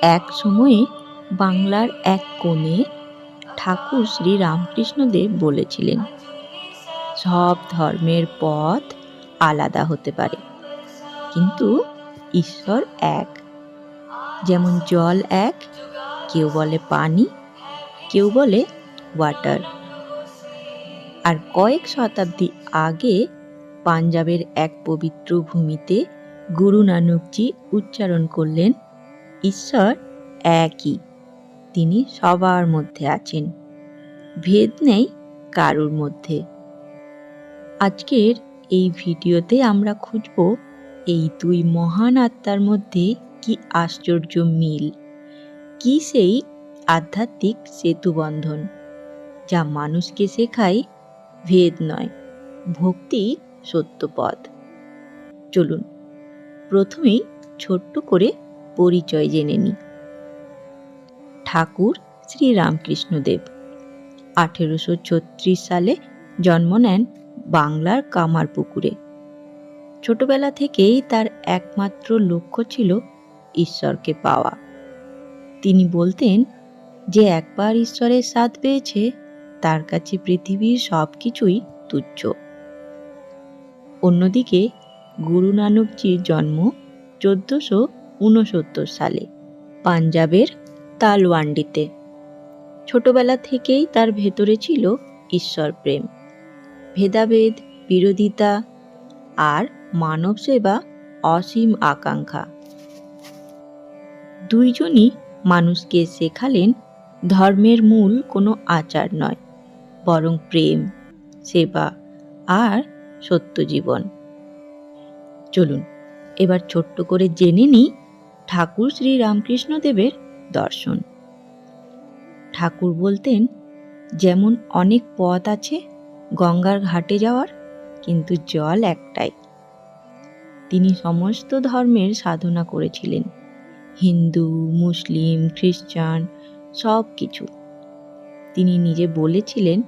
এক সময়ে বাংলার এক কোণে ঠাকুর শ্রী রামকৃষ্ণদেব বলেছিলেন, সব ধর্মের পথ আলাদা হতে পারে, কিন্তু ঈশ্বর এক। যেমন জল এক, কেউ বলে পানি, কেউ বলে ওয়াটার। আর কয়েক শতাব্দী আগে পাঞ্জাবের এক পবিত্র ভূমিতে গুরু নানকজি উচ্চারণ করলেন ঈশ্বর একই। তিনি সবার মধ্যে আছেন। ভেদ নেই কারুর মধ্যে। আজকের এই ভিডিওতে আমরা খুঁজব এই দুই মহান আত্মার মধ্যে কি আশ্চর্য মিল? কি সেই আধ্যাত্মিক সেতুবন্ধন যা মানুষকে শেখায় ভেদ নয়, ভক্তি সত্যপথ? চলুন, প্রথমেই ছোট্ট করে পরিচয় জেনে নিই ঠাকুর শ্রী রামকৃষ্ণদেব। আঠেরোশো ছত্রিশ সালে জন্ম নেন বাংলার কামারপুকুরে। ছোটবেলা থেকেই তার একমাত্র লক্ষ্য ছিল ঈশ্বরকে পাওয়া। তিনি বলতেন, যে একবার ঈশ্বরের স্বাদ পেয়েছে, তার কাছে পৃথিবীর সব কিছুই তুচ্ছ। অন্যদিকে গুরু নানকজির জন্ম চোদ্দশো সালে পাঞ্জাবের তালওয়ান্ডিতে। ছোটবেলা থেকেই তার ভেতরে ছিল ঈশ্বর প্রেম। ভেদাভেদ, বিরোধিতা আর মানব সেবা অসীম আকাঙ্ক্ষা। দুইজনই মানুষকে শেখালেন ধর্মের মূল কোনো আচার নয়, বরং প্রেম, সেবা আর সত্য জীবন চলুন, এবার ছোট্ট করে জেনে নিই ঠাকুর শ্রী রামকৃষ্ণদেবের দর্শন। ঠাকুর বলতেন, যেমন অনেক পথ আছে গঙ্গার ঘাটে যাওয়ার, কিন্তু জল একটাই। তিনি সমস্ত ধর্মের সাধনা করেছিলেন। হিন্দু, মুসলিম, খ্রিস্টান সব কিছু তিনি নিজে বলেছিলেন,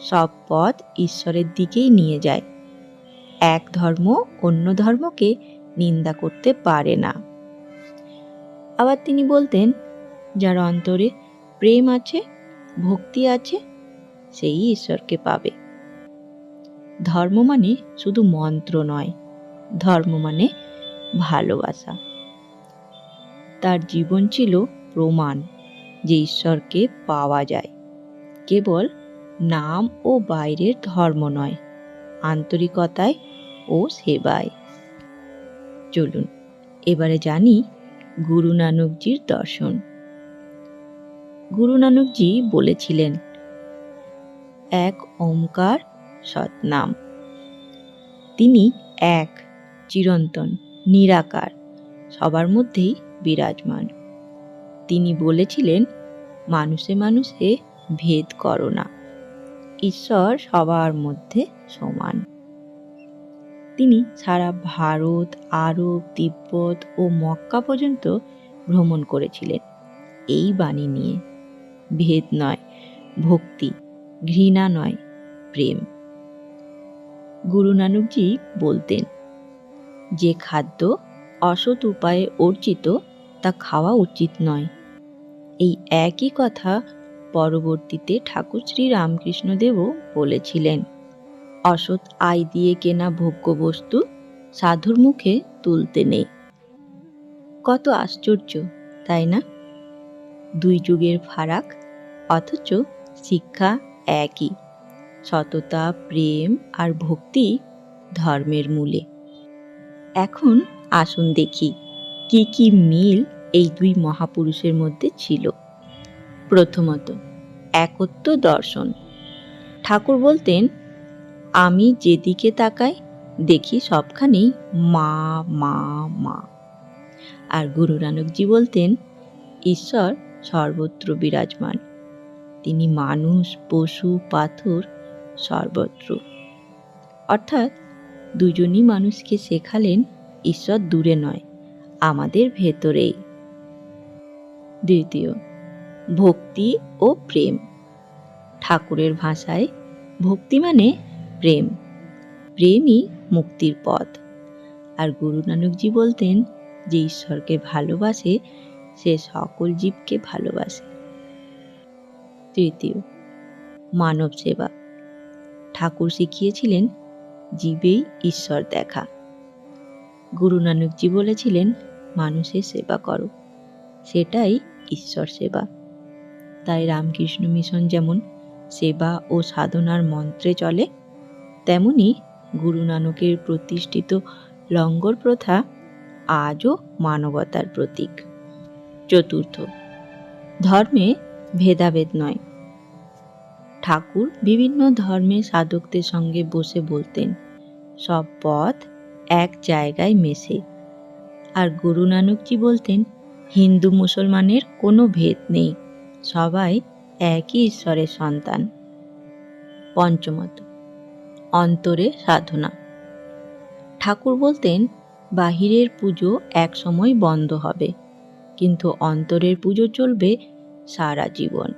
সব পথ ঈশ্বরের দিকেই নিয়ে যায়। এক ধর্ম অন্য ধর্মকে নিন্দা করতে পারে না। আবার তিনি বলতেন, যার অন্তরে প্রেম আছে, ভক্তি আছে, সেই ঈশ্বরকে পাবে। ধর্ম মানে শুধু মন্ত্র নয়, ধর্ম মানে ভালোবাসা। তার জীবন ছিল প্রমাণ যে ঈশ্বরকে পাওয়া যায়। কেবল নাম ও বাইরের ধর্ম নয়, আন্তরিকতায় ও সেবায়। চলুন, এবারে জানি গুরু নানকজির দর্শন। গুরু নানকজি বলেছিলেন, এক ওমকার সৎনাম। তিনি এক, চিরন্তন, নিরাকার, সবার মধ্যেই বিরাজমান। তিনি বলেছিলেন, মানুষে মানুষে ভেদ করো না। ঈশ্বর সবার মধ্যে সমান। তিনি সারা ভারত, আরব, তিব্বত ও মক্কা পর্যন্ত ভ্রমণ করেছিলেন। এই বাণী নিয়ে ভেদ নয়, ভক্তি, ঘৃণা নয়, প্রেম। গুরু নানকজি বলতেন, যে খাদ্য অসৎ উপায়ে অর্জিত, তা খাওয়া উচিত নয়। এই একই কথা পরবর্তীতে ঠাকুর শ্রী রামকৃষ্ণদেবও বলেছিলেন। অসৎ আয় দিয়ে কেনা ভোগ্য বস্তু সাধুর মুখে তুলতে নেই। কত আশ্চর্য, তাই না? দুই যুগের ফারাক, অথচ শিক্ষা একই। সততা, প্রেম আর ভক্তি ধর্মের মূলে। এখন আসুন দেখি, কি কি মিল এই দুই মহাপুরুষের মধ্যে ছিল? প্রথমত, একত্ব দর্শন। ঠাকুর বলতেন আমি যেদিকে তাকাই, দেখি সবখানেই মা মা মা। আর গুরু নানকজি বলতেন, ঈশ্বর সর্বত্র বিরাজমান। তিনি মানুষ, পশু, পাথর, সর্বত্র। অর্থাৎ দুজনই মানুষকে শেখালেন, ঈশ্বর দূরে নয়, আমাদের ভেতরেই। দ্বিতীয়, ভক্তি ও প্রেম। ঠাকুরের ভাষায় ভক্তি মানে প্রেম। প্রেমই মুক্তির পথ। আর গুরু নানকজি বলতেন যে ঈশ্বরকে ভালোবাসে, সে সকল জীবকে ভালোবাসে। তৃতীয়, মানব সেবা। ঠাকুর শিখিয়েছিলেন, জীবেই ঈশ্বর দেখা। গুরু নানকজি বলেছিলেন, মানুষের সেবা করো, সেটাই ঈশ্বর সেবা। তাই রামকৃষ্ণ মিশন যেমন সেবা ও সাধনার মন্ত্রে চলে তেমনি গুরু নানকের প্রতিষ্ঠিত লঙ্গর প্রথা আজও মানবতার প্রতীক। চতুর্থ, ধর্মে ভেদাভেদ নয়। ঠাকুর বিভিন্ন ধর্মে সাধকদের সঙ্গে বসে বলতেন, সব পথ এক জায়গায় মেশে আর গুরু নানকজি বলতেন, হিন্দু মুসলমানের কোনো ভেদ নেই, সবাই একই ঈশ্বরের সন্তান। পঞ্চমত অন্তরে সাধনা। ঠাকুর বলতেন, বাহিরের পুজো এক সময় বন্ধ হবে, কিন্তু অন্তরের পুজো চলবে সারা জীবন।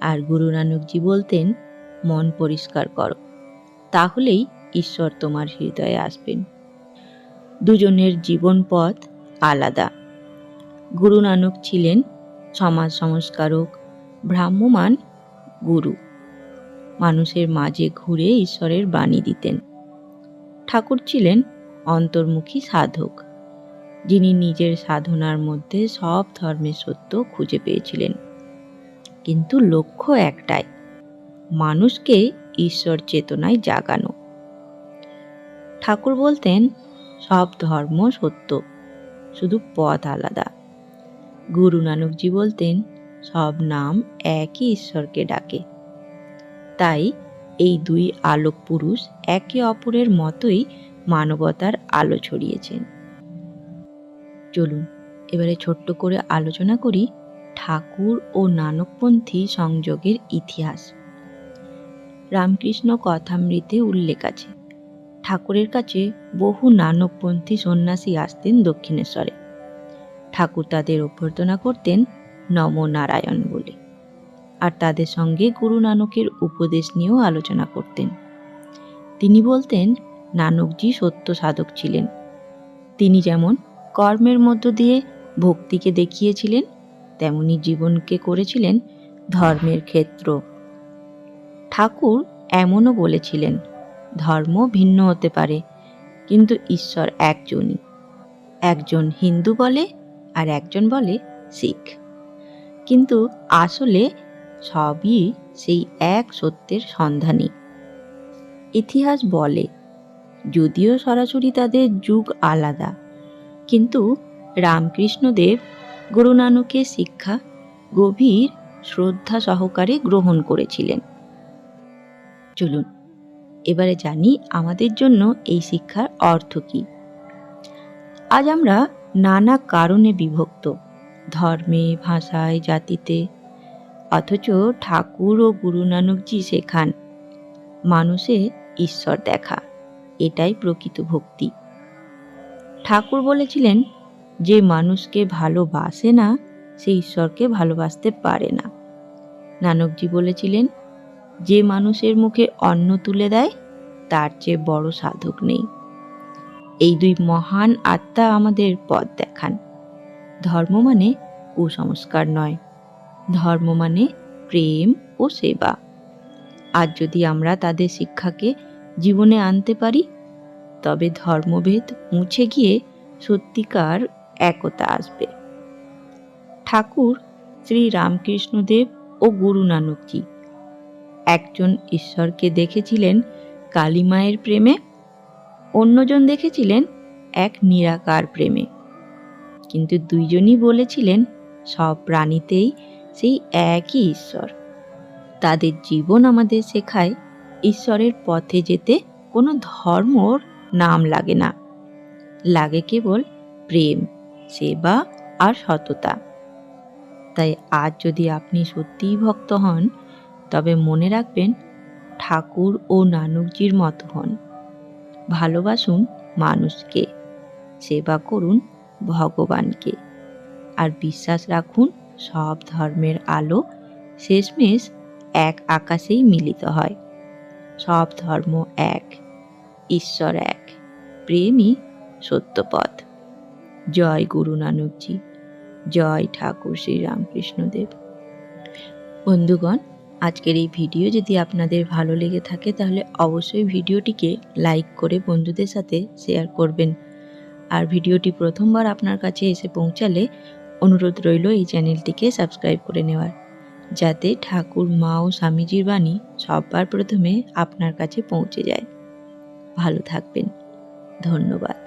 আর গুরু নানকজি বলতেন, মন পরিষ্কার করো, তাহলেই ঈশ্বর তোমার হৃদয়ে আসবেন। দুজনের জীবন পথ আলাদা। গুরু নানক ছিলেন সমাজ সংস্কারক ভ্রাম্যমান গুরু। মানুষের মাঝে ঘুরে ঈশ্বরের বাণী দিতেন। ঠাকুর ছিলেন অন্তর্মুখী সাধক, যিনি নিজের সাধনার মধ্যে সব ধর্মের সত্য খুঁজে পেয়েছিলেন। কিন্তু লক্ষ্য একটাই, মানুষকে ঈশ্বর চেতনায় জাগানো। ঠাকুর বলতেন, সব ধর্ম সত্য, শুধু পথ আলাদা। গুরু নানকজি বলতেন, সব নাম একই ঈশ্বরকে ডাকে। তাই এই দুই আলোক পুরুষ একে অপরের মতোই মানবতার আলো ছড়িয়েছেন। চলুন, এবারে ছোট্ট করে আলোচনা করি ঠাকুর ও নানকপন্থী সংযোগের ইতিহাস। রামকৃষ্ণ কথামৃতে উল্লেখ আছে, ঠাকুরের কাছে বহু নানকপন্থী সন্ন্যাসী আসতেন দক্ষিণেশ্বরে। ঠাকুর তাদের অভ্যর্থনা করতেন নম নারায়ণ বলে। আর তাদের সঙ্গে গুরু নানকের উপদেশ নিয়েও আলোচনা করতেন। তিনি বলতেন, নানকজি সত্য সাধক ছিলেন। তিনি যেমন কর্মের মধ্য দিয়ে ভক্তিকে দেখিয়েছিলেন, তেমনি জীবনকে করেছিলেন ধর্মের ক্ষেত্র। ঠাকুর এমনও বলেছিলেন, ধর্ম ভিন্ন হতে পারে, কিন্তু ঈশ্বর একজনই। একজন হিন্দু বলে আর একজন বলে শিখ। কিন্তু আসলে সবই সেই এক সত্যের সন্ধানী। ইতিহাস বলে, যদিও সরাসরি তাদের যুগ আলাদা, কিন্তু রামকৃষ্ণদেব গুরু নানকের শিক্ষা গভীর শ্রদ্ধা সহকারে গ্রহণ করেছিলেন। চলুন, এবারে জানি আমাদের জন্য এই শিক্ষার অর্থ কী। আজ আমরা নানা কারণে বিভক্ত, ধর্মে, ভাষায়, জাতিতে অথচ ঠাকুর ও গুরু নানকজি শেখান মানুষে ঈশ্বর দেখা, এটাই প্রকৃত ভক্তি। ঠাকুর বলেছিলেন, যে মানুষকে ভালোবাসে না, সে ঈশ্বরকে ভালোবাসতে পারে না। নানকজি বলেছিলেন, যে মানুষের মুখে অন্ন তুলে দেয়, তার চেয়ে বড় সাধক নেই। এই দুই মহান আত্মা আমাদের পথ দেখান। ধর্ম মানে কুসংস্কার নয়। ধর্ম মানে প্রেম ও সেবা। আর যদি আমরা তাদের শিক্ষাকে জীবনে আনতে পারি, তবে ধর্মভেদ মুছে গিয়ে সত্যিকার একতা আসবে। ঠাকুর শ্রী রামকৃষ্ণদেব ও গুরু নানকজি একজন ঈশ্বরকে দেখেছিলেন কালীমায়ের প্রেমে, অন্যজন দেখেছিলেন এক নিরাকার প্রেমে। কিন্তু দুইজনই বলেছিলেন, সব প্রাণীতেই সেই একই ঈশ্বর। তাদের জীবন আমাদের শেখায় ঈশ্বরের পথে যেতে কোনো ধর্মর নাম লাগে না। লাগে কেবল প্রেম, সেবা আর সততা। তাই আজ যদি আপনি সত্যিই ভক্ত হন, তবে মনে রাখবেন ঠাকুর ও নানকজির মতো হন। ভালোবাসুন মানুষকে, সেবা করুন ভগবানকে। আর বিশ্বাস রাখুন সব ধর্মের আলো শেষমেশ এক আকাশেই মিলিত হয়। সব ধর্ম এক, ঈশ্বর এক, প্রেমই সত্যপথ। জয় গুরু নানকজি, জয় ঠাকুর শ্রী রামকৃষ্ণদেব। বন্ধুগণ, আজকের এই ভিডিও যদি আপনাদের ভালো লেগে থাকে, তাহলে অবশ্যই ভিডিওটিকে লাইক করে বন্ধুদের সাথে শেয়ার করবেন। আর ভিডিওটি প্রথমবার আপনার কাছে এসে পৌঁছালে অনুরোধ রইল এই চ্যানেলটিকে সাবস্ক্রাইব করে নেওয়ার, যাতে ঠাকুর, মা ও স্বামীজির বাণী সবার প্রথমে আপনার কাছে পৌঁছে যায়। ভালো থাকবেন। ধন্যবাদ।